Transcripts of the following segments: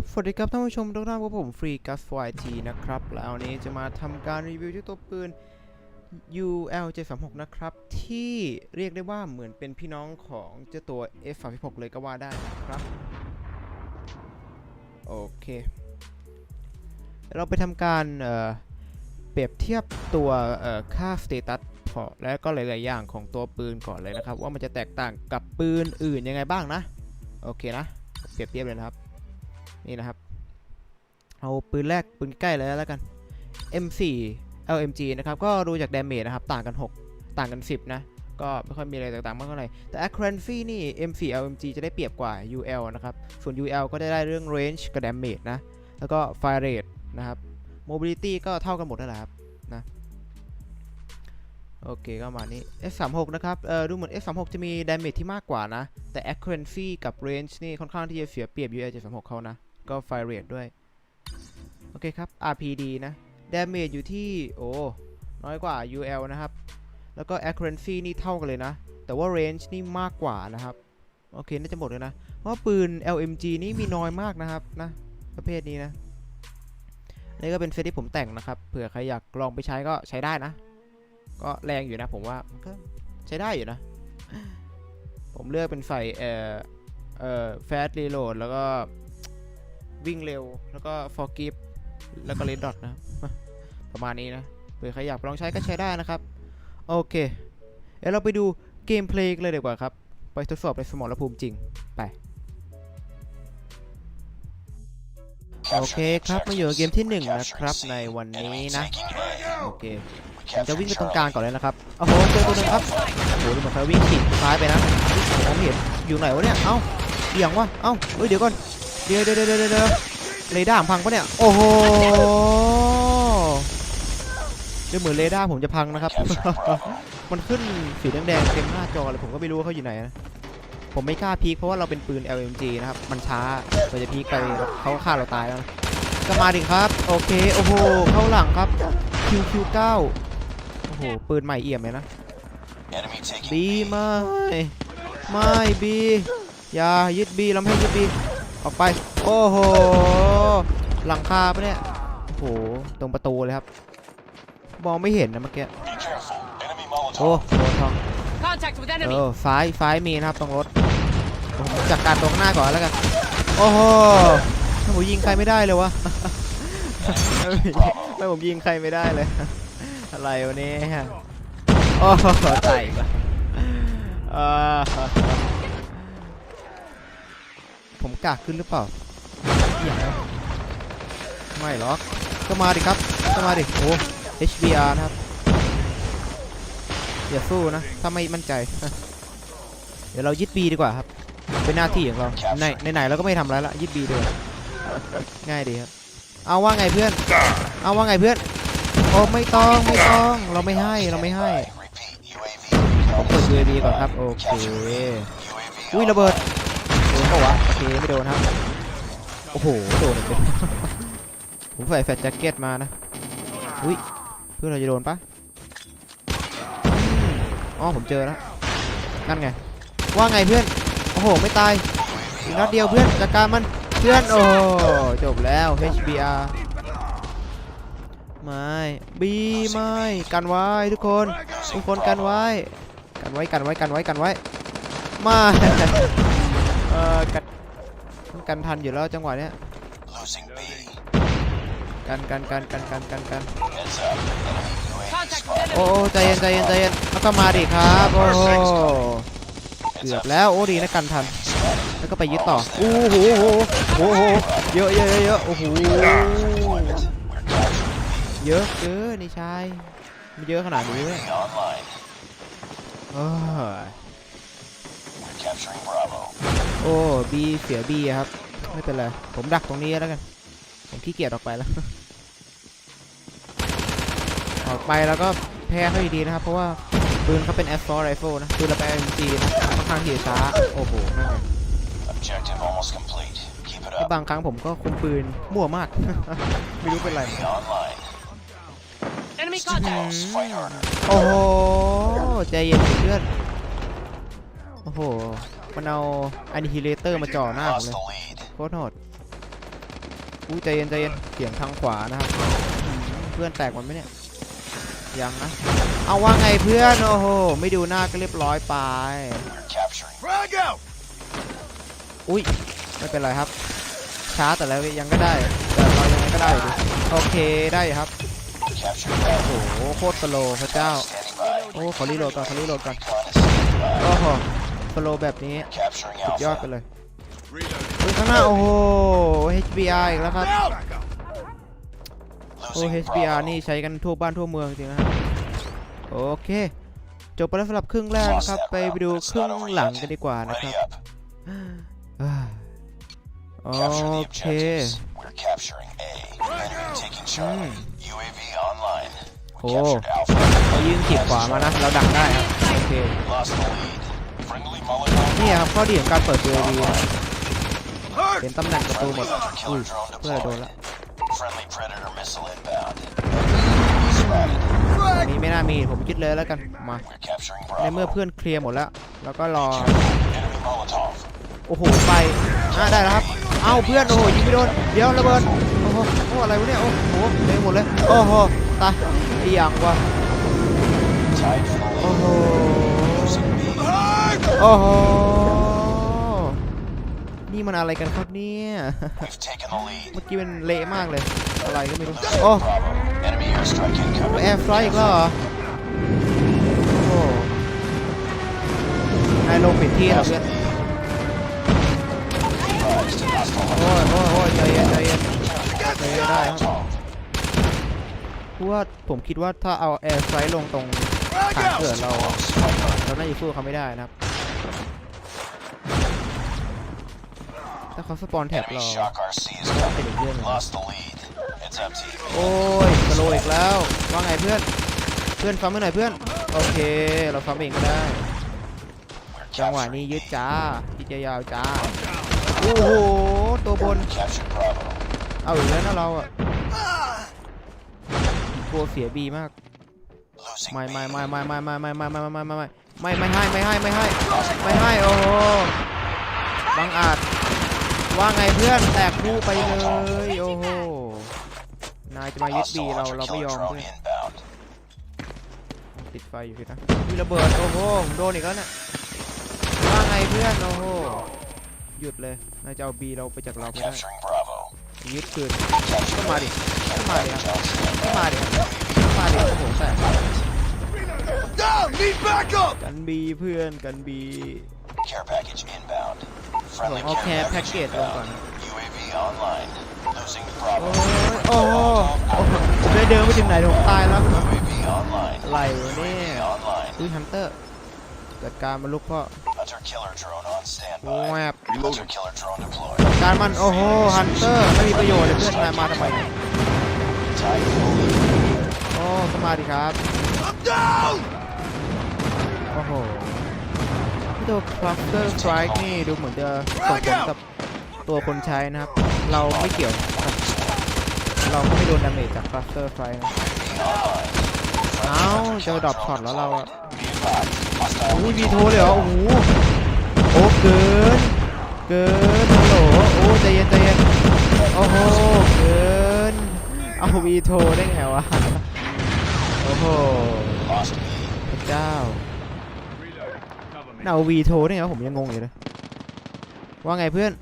ครับ สวัสดีครับท่านผู้ชมทุกท่านพบผมฟรีกัสไวทีนะครับ แล้ววันนี้จะมาทำการรีวิวเจ้าตัวปืน UL 736 นะครับ ที่เรียกได้ว่าเหมือนเป็นพี่น้องของเจ้าตัว F36 เลยก็ว่าได้นะครับ โอเค เราไปทำการเเปรียบเทียบตัวค่าสเตตัสพอและก็หลาย ๆ อย่างของตัวปืนก่อนเลยนะครับ ว่ามันจะแตกต่างกับปืนอื่นยังไงบ้างนะ โอเคนะ เปรียบเทียบเลยนะครับ นี่นะครับ เอาปืนแรกปืนใกล้เลยแล้วกัน M4 LMG นะครับ ก็ดูจากดาเมจนะครับ ต่างกัน 6 ต่างกัน 10 นะ ก็ไม่ค่อยมีอะไรแตกต่างมากเท่าไหร่ แต่ Accuracy นี่ M4 LMG จะได้เปรียบกว่า UL นะครับ ส่วน UL ก็ได้ได้เรื่อง range กับ damage นะ แล้วก็ fire rate นะครับ mobility ก็เท่ากันหมดนั่นแหละครับนะโอเคก็มานี้ S36 นะครับ เออดูเหมือน S36 จะมี damage ที่มากกว่านะ แต่ accuracy กับ range นี่ค่อนข้างที่จะเสียเปรียบ UL 736เขานะ ก็ fire rate ด้วย โอเคครับ RPD นะ damage อยู่ที่ โอ้ น้อยกว่า UL นะครับ แล้วก็ accuracy นี่เท่ากันเลยนะ แต่ว่า range นี่มากกว่านะครับ โอเค น่าจะหมดเลยนะ เพราะปืน LMG นี่มีน้อยมากนะครับนะ ประเภทนี้นะนี่ก็เป็นเซตที่ผมแต่งนะครับ เผื่อใครอยากลองไปใช้ก็ใช้ได้นะ ก็แรงอยู่นะผมว่ามันก็ใช้ได้อยู่นะ ผมเลือกเป็นใส่เอ่อเอ่อ fast reload แล้วก็ วิ่งเร็ว แล้วก็ forgive แล้วก็ red dot นะ ประมาณนี้นะเผื่อใครอยากลองใช้ก็ใช้ได้นะครับ โอเค เดี๋ยวเราไปดูเกมเพลย์กันเลยดีกว่าครับ ไปทดสอบในสมรภูมิจริง ไป โอเคครับมาอยู่เกมที่หนึ่งนะครับในวันนี้นะ โอเคผมจะวิ่งไปตรงกลางก่อนเลยนะครับ โอ้โหเจอตัวหนึงครับ โอ้โหดูเหมือนเขาวิ่งขีดซ้ายไปนะผมมองไม่เห็นอยู่ไหนวะเนี่ย เอ้าเอียงวะ เอ้าเฮ้ยเดี๋ยวก่อน ดี๋ยวเดี๋ยวเดี๋ยวเดี๋ยวเดี๋ยวเรดาร์พังปะเนี่ย โอ้โหดูเหมือนเรดาร์ผมจะพังนะครับ มันขึ้นสีแดงๆเต็มหน้าจอเลยผมก็ไม่รู้ว่าเขาอยู่ไหนนะ ผมไม่กล้าพีคเพราะว่าเราเป็นปืน LMG นะครับ มันช้าเราจะพีคไปเขาฆ่าเราตายแล้วนะก็มาดิครับ โอเค โอ้โห เข้าหลังครับ QQ9 โอ้โห ปืนใหม่เอี่ยมเลยนะ บีไม่ ไม่บี อย่ายึดบีเราไม่ให้ยึดบี ออกไป โอ้โห หลังคาปะเนี่ย โอ้โห ตรงประตูเลยครับ มองไม่เห็นนะเมื่อกี้ โอ้โหทอง Contact with เอ enemy. อซ้ายซ้ายมีนะครับตรงรถผมจัดการตรงหน้าก่อนแล้วกัน โอ้โหทำไมผมยิงใครไม่ได้เลยวะทำไมผมยิงใครไม่ได้เลย อะไรวะเนี่ยโอ้โหตายอีกแล้วอ่า ผมกากขึ้นหรือเปล่าไม่หรอกก็มาดิครับก็มาดิโอ้ HBR นะครับ อย่าสู้นะ ถ้าไม่มั่นใจ เดี๋ยวเรายึดบีดีกว่าครับ เป็นหน้าที่ของเราในในไหนเราก็ไม่ทำอะไรละยึดบีดีกว่าง่ายดีครับ เอาว่าไงเพื่อน เอาว่าไงเพื่อน โอ้ไม่ต้องไม่ต้องเราไม่ให้เราไม่ให้ผมเปิด UAV ก่อนครับ โอเค อุ้ยระเบิด ปล่าวะโอเคไม่โดนครับโอ้โหโดนเลยผมใส่แฟลชแจ็คเก็ตมานะอุ้ยเพื่อนเราจะโดนปะอ๋อผมเจอแล้วนั่นไงว่าไงเพื่อนโอ้โหไม่ตายอีกนัดเดียวเพื่อนจัดการมันเพื่อนโอ้จบแล้ว HBR ไม่บีไม่กันไว้ทุกคนทุกคนกันไว้กันไว้กันไว้กันไว้กันไว้ไม่เออกันมันกันทันอยู่แล้วจังหวะเนี้ยกันกันกันกันกันกันกัน Contact with enemy. โอ้โอ้ใจเย็นใจเย็นใจเย็นแล้วก็มาดิครับโอ้โหเกือบแล้วโอ้ดีนะกันทัน แล้วก็ไปยึดต่อโอ้โหโอ้โหเยอะเยอะเยอะเยอะโอ้โหเยอะเกินนี่ชายมันเยอะขนาดนี้เลยโอ้ย โอ้บีเสียบีครับ ไม่เป็นไร ผมดักตรงนี้แล้วกัน ผมขี้เกียจออกไปแล้ว ออกไปแล้วก็แพ้เขาดีๆนะครับ เพราะว่าปืนเขาเป็น assault rifle นะปืนเราเป็น MG นะค่อนข้างที่จะช้า โอ้โหนั่นไง Objective almost complete. Keep it แล้ว up. บางครั้งผมก็คุมปืนมั่วมาก ไม่รู้เป็นไร Be online. Enemy contact. Close. Fight harder. โอ้โหใจเย็นสิเพื่อนโอ้โห มันเอา annihilator มาจ่อหน้าผม Lost เลย the lead. โคตรโหดอู้ใจเย็นใจเย็นเสียงทางขวานะครับอืมเพื่อนแตกหมดไหมเนี่ย ยังนะ เอาว่าไงเพื่อน โอ้โห ไม่ดูหน้าก็เรียบร้อยไป We're capturing. Frag out! อุ้ย ไม่เป็นไรครับ ช้าแต่แล้วยังก็ได้ แต่เรายังไงก็ได้อยู่ดีโอเคได้อยู่ครับ Capturing โอ้ Bravo. โห โคตรสโลว์พระเจ้า Standing by. โอ้ขอรีโหลดก่อนขอรีโหลดก่อน Recon is standing by. โอ้โห สโลว์แบบนี้ Capturing สุดยอดไป Alpha. เลย Reload. เฮ้ยข้างหน้า โอ้โห HBR อีกแล้วครับ Out! โอ้ Losing HBR Bravo. นี่ใช้กันทั่วบ้านทั่วเมืองจริงนะครับโอเค จบไปแล้วสำหรับครึ่งแรกนะครับ ไปไปดูครึ่งหลังกันดีกว่านะครับ Ready up. อ่าโอ Capture the เค objectives. We're capturing A. Enemy taking Charlie. UAV online. We Oh. captured Alpha. เรายืนขีดขวามานะ เราดักได้ครับ โอเค นี่ครับข้อดีของการเปิด UAV นะ Hurt! เป็นตำแหน่งประตูหมด Friendly อุ้ย hunter-killer drone เพื่อนโดน deployed. ละ Friendly Predator missile inbound. Enemy spotted. อันนี้ไม่น่ามีผมคิดเลยแล้วกันมา We're capturing ในเมื่อ Bravo. เพื่อนเคลียร์หมดแล้ว แล้วก็รอ Enemy Molotov. โอ้โหไปอ่าได้แล้วครับเอ้าเพื่อนโอ้โหยิงไม่โดนเดี๋ยวระเบิดโอ้โหโอ้อะไรวะเนี่ยโอ้โหเลยหมดเลยโอ้โหตายไอ้อย่างวะ Tied for the โอ้ lead. โห Losing B. Hurt! โอ้โห นี่มันอะไรกันครับเนี่ย We've taken the lead. เมื่อกี้มันเละมากเลย อะไรก็ไม่รู้ โอ้ Bravo. Enemy airstrike incoming. แอร์ฟลายอีกแล้วเหรอ โอ้โหนายลงผิดที่เหรอเพื่อน Advised. Hostile โอ้ยโอ้ยโอ้ยใจเย็นใจเย็นใจเย็นได้ครับ Molotov. เพราะว่าผมคิดว่าถ้าเอาแอร์ไฟลงตรง Frag ฐานเกิด out! เรา Sniper. เราน่าจะสู้เขาไม่ได้นะครับ ถ้าเขาสปอนแท็บ Enemy เรา shock RC is เป็น coming. อีกเรื่องหนึง Lost the lead. It's up to you. โอ้ยสโลว์อีกแล้ว ว่าไงเพื่อน เพื่อนฟังไม่หน่อยเพื่อน โอเค เราฟังเองก็ได้ We're จังหวะ capturing นี้ยึด B. จ้ายึดยาวๆจ้า โอ้โห ตัวบน Captured Bravo. เอาอีกแล้วนะเราอะกลัวเสียบีมาก Losing ไม่ B. ไม่ไม่ไม่ไม่ไม่ไม่ไม่ไม่ไม่ไม่ไม่ไม่ไม่ให้ไม่ให้ไม่ให้ไม่ให้โอ้โหบังอาจ ว่าไงเพื่อนแตกคู่ไปเลยโอ้โหนายจะมายึดบี Hostile เราเราไม่ย hunter-killer อม drone เพื่อน inbound. ติดไฟอยู่พี่นะมีระเบิดโอ้โหผมโดนอีกแล้วเนี่ยว่าไงเพื่อนโอ้โหหยุดเลยนายจะเอาบีเราไปจากเราไม่ได้ Capturing Bravo. ยึดคืน Captured ก็มาดิ Care Come on, package yeah. on standby. ก็มาดิก็มาดิโอ้โหแตก Down! Need backup! กันบีเพื่อนกันบี Care package inbound. ผม Friendly เอาแคร์ care แพ็ก package เกจลงก่อน inbound. UAV online. Losing โอ้ Bravo. ยโอ้โหโอ้โหผมได้เดินไปถึงไหนผมตายแล้ว UAV online. อะไรวะเนี่ย UAV online. อุ้ยฮันเตอร์จัดการมันลุกพ่อ Hunter killer drone on แว standby. บ Hunter killer drone deployed. จัดการมันโอ้โหฮันเตอร์ไม่มีประโยชน์เลยเพื่อนนายมาทำไมเนี่ย Tied for the lead. โอ้ก็มาดิครับ I'm down! โอ้โห ที่ตัวคลัสเตอร์สไตร์นี่ดูเหมือนจะส่งผลกับตัวคนใช้นะครับ เราไม่เกี่ยวครับเราไม่โดนดาเมจจากคลัสเตอร์สไตร์นะเอาเจอดรอปช็อตแล้วเราอะโอ้ยวีโทเลยเหรอโอ้โหโอ้เกิน เกินฮัลโหลโอ้ใจเย็นใจเย็นโอ้โหเกินเอาวีโทได้ไงวะโอ้โหพระเจ้า เอาวีโทได้ไงวะผมยังงงอยู่เลยว่าไงเพื่อน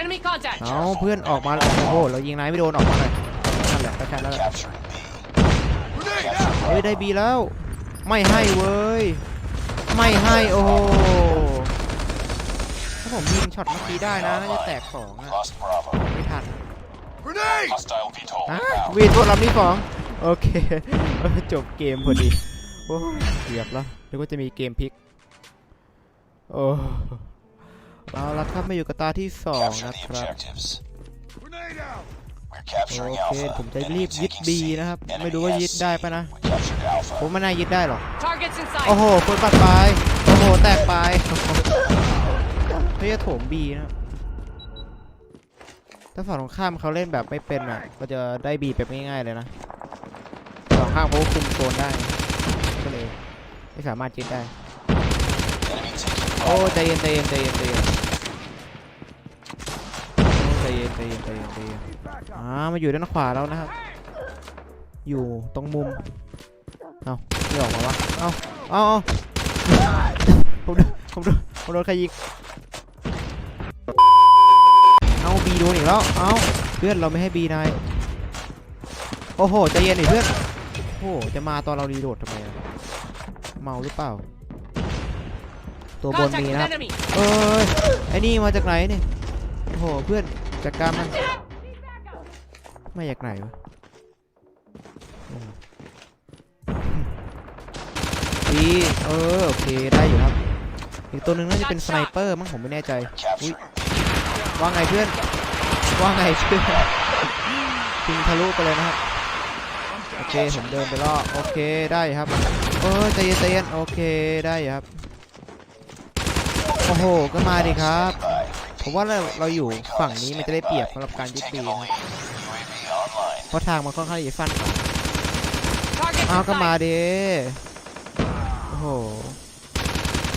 Enemy contact. เอาเพื่อนออกมาแล้วโอ้โหเรายิงนายไม่โดนออกมาเลยนั่นแหละก็แค่นั้นแหละ Capturing B. Grenade Capture out! เฮ้ยได้บีแล้ว ไม่ให้เว้ยไม่ให้โอ้โหถ้าผมยิงช็อตเมื่อกี้ได้นะน่าจะแตกสองอะ Lost Bravo. ไม่ทัน Grenade! Hostile VTOL อะ inbound. วีดตัวลำที่สองโอเคเออจบเกมพอดีโอ้ยเกือบแล้วนึกว่าจะมีเกมพลิก โอ้เอาละครับมาอยู่กับตาที่สอง Capture นะ the ครับ objectives. Grenade out! We're โอ capturing เค Alpha. ผมจะ Enemy รีบยึด taking บี C. นะครับ Enemy ไม่รู้ว่ายึด has ได้ C. ปะนะ We captured Alpha. ผมไม่น่ายึดได้หรอก Targets in โอ้ sight. โหคนปัดไปโอ้โหแตกไปเขาจะโถมบีนะถ้าฝั่งตรงข้ามเขาเล่นแบบไม่เป็นอะก็จะได้บีแบบง่ายๆเลยนะฝั่งข้างเขาคุมโซนได้ก็เลยไม่สามารถยึดได้ Enemy taking โอ้ใจเย็นใจเย็นใจเย็นใจเย็นอ้ใจเย็นใจเย็นใจเย็นใจเย็นอ่ามาอยู่ด้านขวาแล้วนะครับ อยู่ตรงมุม เอาไม่ออกมาวะ เอาเอาเอาผมดนผมดนผมโดนใครยิงเอาบีโดนอีกแล้ว เอาเพื่อนเราไม่ให้บีนาย โอ้โหใจเย็นดิเพื่อน โอ้โหจะมาตอนเรารีโหลดทำไมเมาหรือเปล่า ตัวบน Contact มี with นะครับ enemy. เอ้ยไอ้นี่มาจากไหนเนี่ยโอ้โหเพื่อนจัดการมันไม่อยากไหนวะอืมดีเออโอเคได้อยู่ครับ อีกตัวหนึ่งน่าจะเป็นสไนเปอร์มั้งผมไม่แน่ใจ Capturing ว่าไงเพื่อนว่าไงเพื่อนทิ้งทะลุไปเลยนะครับโอเคผมเดินไปรอบโอเคได้ครับเออใจเย็นใจเย็นโอเคได้อยู่ครับ โอ้โหก็มาดิครับ by. ผมว่าเราเราอยู่ฝั่งนี้มันจะได้เปรียบสำหรับการยึด Taking บี the นะ lead. UAV online. เพราะทางมันค่อนข้างจะฟัน Target อ้าว in ก็มา sight. ดิโอ้โห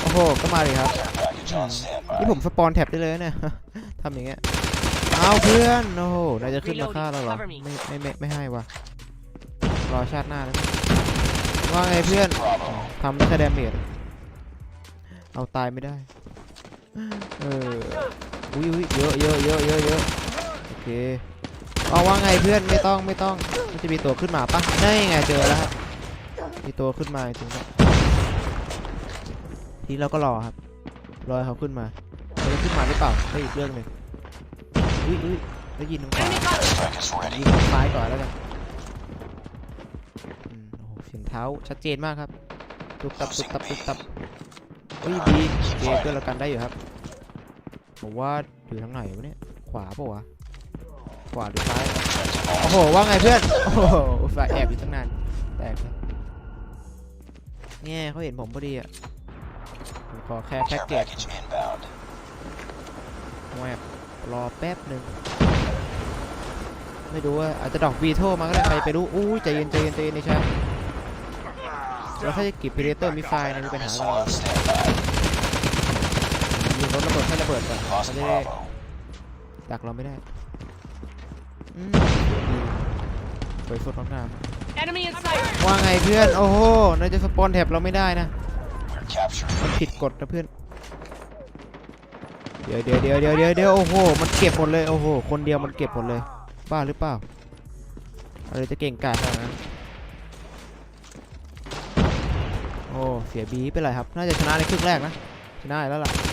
โอ้โหก็มาดิครับ Care package on standby. นี่ผมสปอนแท็บได้เลยเนี่ยทำอย่างเงี้ยเอาเพื่อนโอ้โหนายจะขึ้นมาฆ่าเราเหรอ Cover me ไม่ไม่ไม่ไม่ให้ว่ะรอชาติหน้าแล้วกันว่าไงเพื่อน Bravo. ทำได้แค่ดาเมจเอาตายไม่ได้ เอออุ้ยอุ้ยเยอะเยอะเยอะเยอะเยอะโอเคเอาว่าไงเพื่อนไม่ต้องไม่ต้องมันจะมีตัวขึ้นมาปะได้ไงเจอแล้วครับมีตัวขึ้นมาจริงๆครับทีเราก็รอครับรอให้เขาขึ้นมาเขาจะขึ้นมาหรือเปล่าก็อีกเรื่องหนึ่งอุ้ยอุ้ยได้ยินทางขวายิงทางซ้ายก่อนแล้วกันโอ้โหเสียงเท้าชัดเจนมากครับตุบตับตุบตับตุบตับเฮ้ยดีเคเพื่อนเรากันได้อยู่ครับ ผมว่าอยู่ทางไหนวะเนี่ย ขวาปะวะ ขวาหรือซ้าย โอ้โห ว่าไงเพื่อน โอ้โหอุตส่าห์แอบอยู่ตั้งนาน แตกเลยเนี่ยเขาเห็นผมพอดีอะผมขอแค่แพ็กเกจแวบรอแป๊บหนึ่ง ไม่รู้ว่าอาจจะดอกวีโทมาก็ได้ใครไปรู้อู้ใจเย็นใจเย็นใจเย็นใชาแล้วถ้าจะก็บพีเดเตอร์มีไฟนะมีปัญหา Missile เรา on standby. ยิงรถระเบิดให้ระเบิดก่อนเขา Lost จะได้ Bravo. ดักเราไม่ได้อืมดีสวยสดงดงาม Enemy in sight. ว่าไงเพื่อน โอ้โหนายจะสปอนแท็บเราไม่ได้นะ We're capturing มันผิดกฎนะเพื่อน เดี๋ยวเดี๋ยวเดี๋ยวเดี๋ยวเดี๋ยวเดี๋ยวโอ้โห มันเก็บหมดเลย โอ้โห คนเดียวมันเก็บหมดเลย บ้าหรือเปล่า อะไรจะเก่งกาจขนาดนั้นโอ้ เสียบีเป็นไรครับ น่าจะชนะในครึ่งแรกนะ ชนะแล้วล่ะโอ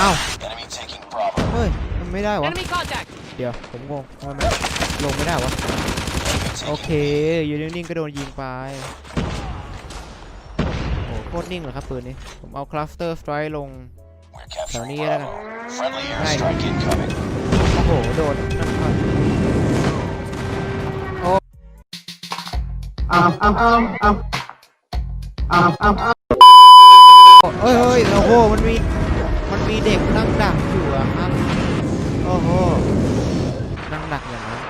อ้า Enemy taking Bravo. เฮ้ย มันไม่ได้วะ Enemy contact. เดี๋ยว ผมงงทำไมมันลงไม่ได้วะ Enemy โอ taking เค อยู่นิ่งๆก็โดนยิงไป โอ้โหโคตรนิ่งเลยครับปืนนี้ ผมเอาคลัสเตอร์สไตร์ลง We're แถว capturing นี้แล้วกัน Bravo. Friendly Right. airstrike incoming. โอ้โห โดนนั่นก่อนโอ้เดักอย่างนั้น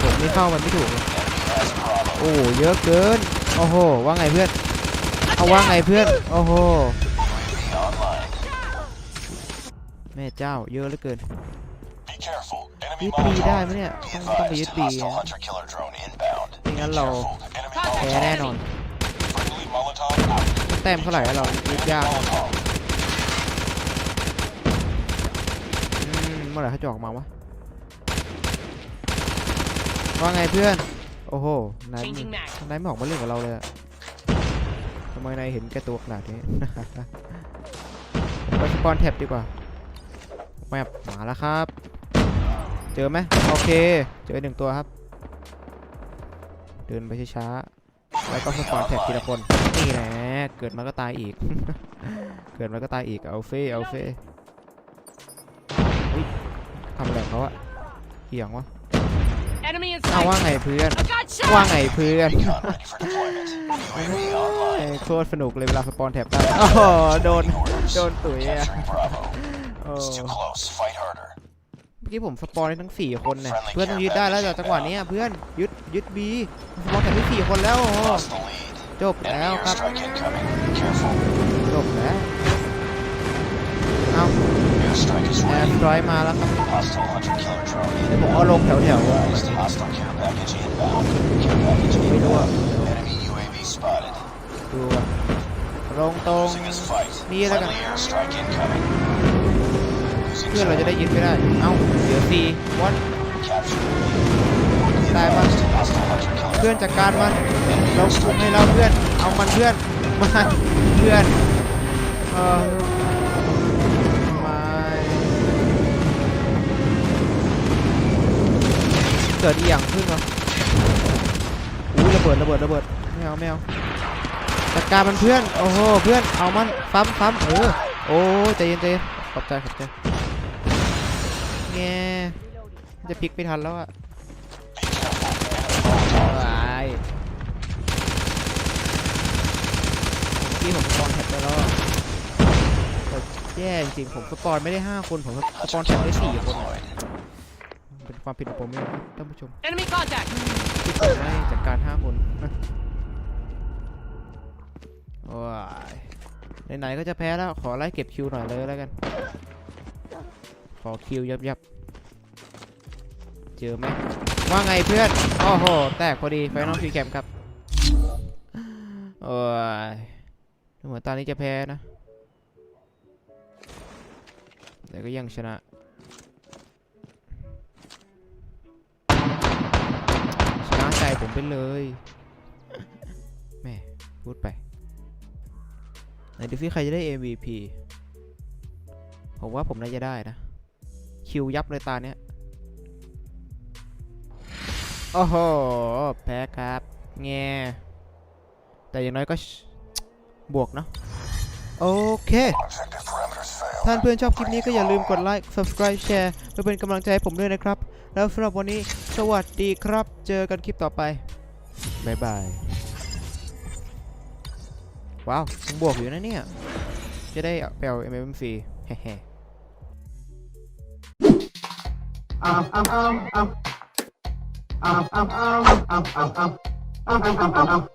ผมนี่เข้ามันไม่ถูกเลยโอ้เยอะเกินโอ้โหว่าไงเพื่อนเอาว่าไงเพื่อนโอ้โหแม่เจ้าเยอะเหลือเกินยึดบีได้ไหมเนี่ยต้องต้องไปยึด advised. บีไม่งั้นเราแพ้แน่นอนแต้มเท่าไหร่เรายึดยากอืมเมื่อไหร่เขาจะออกมาวะ ว่าไงเพื่อน โอ้โห นาย Changing mag. นายไม่ออกมาเล่นกับเราเลยอะทำไมนายเห็นแก่ตัวขนาดนี้ ไปสปอนแท็บดีกว่า แมปมาแล้วครับ เจอไหมโอเค เจอหนึ่งตัวครับ เดินไปช้าๆ แล้วก็สปอนแท็บทีละคน นี่แหละ เกิดมาก็ตายอีก เกิดมาก็ตายอีก เอาเฟ่เอาเฟ่เฮ้ยทำอะไรของเขาอะเหียงวะ Enemy in เอาว่า sight. ไงเพื่อน I got ว่า shot. ไงเพื่อน Recon ready for deployment. UAV online. เอ้ยโคตรสนุกเลยเวลาสปอนแท็บได้โอ้โหโดน Orders. โดนตุ๋ยอะ Capturing Bravo. โอ้ It's too close. Fight harder. เมื่อกี้ผมสปอนได้ทั้ง4คนเนี่ยเพื่อนต้องยึดได้แล้วแต่จังหวะเนี้ยเพื่อนยึดยึดบีสปอนแท็บที่4คนแล้วโอ้โห Lost the lead. จบแล้ว Enemy ครับ airstrike incoming. Careful. จบแล้ว เอา Airstrike is แอร์สไตร์มาแล้วครับเดี๋ยวผมเอาลงแถวๆไม่รู้อะดูอะลงตรงนี่แล้วกันเพื่อนเราจะได้ยินไม่ได้ เอ้า เดี๋ยวตีวัดตายมัาเพื่อนจัดการมันเรามให้เราเพื่อน เอามันเพื่อน มาเพื่อน เออ เกิดอีหยังขึ้นวะอุ้ระเบิดระเบิดระเบิดไม่เอาไม่เอาจัดการมันเพื่อน โอ้โห เพื่อน เอามันฟัมฟัมเออ โอ้ใจเย็นใจเย็นขอบใจขอบใจแง่จะพลิกไม่ทันแล้วอะวายเมื่ผมสปอนแท็บไปแล้วแย่จริงๆผมสปอนไม่ได้ 5 คน ผมสปอนแท็บได้ 4 คนเป็น ความผิดของผมเองครับท่านผู้ชม Enemy contact. ที่ผมไม่จัดการ5คนว้ายไหนๆก็จะแพ้แล้ว ขอไล่เก็บคิวหน่อยเลยแล้วกัน ขอคิวยับยับๆเจอไหมว่าไงเพื่อน โอ้โห แตกพอดี ไฟนอลฟีแคมครับ โอ้ยดูเหมือนตอนนี้จะแพ้นะ แต่ก็ยังชนะ ผมไปเลยแม่พูดไปไหนดูซิใครจะได้ MVP ผมว่าผมน่าจะได้นะ คิวยับเลยตาเนี้ยโอ้โห แพ้ครับ แงแต่อย่างน้อยก็บวกเนาะ โอเค ท่านเพื่อนชอบคลิปนี้ก็อย่าลืมกดไลค์ subscribe แชร์เพื่อเป็นกำลังใจให้ผมด้วยนะครับ แล้วสำหรับวันนี้สวัสดีครับ เจอกันคลิปต่อไปบ๊ายบาย ว้าวยังบวกอยู่นะเนี่ย จะได้ไปเอา MMC เฮ้ๆ um, um, um, um, um, um, um, um, um, um, um, um, um, um.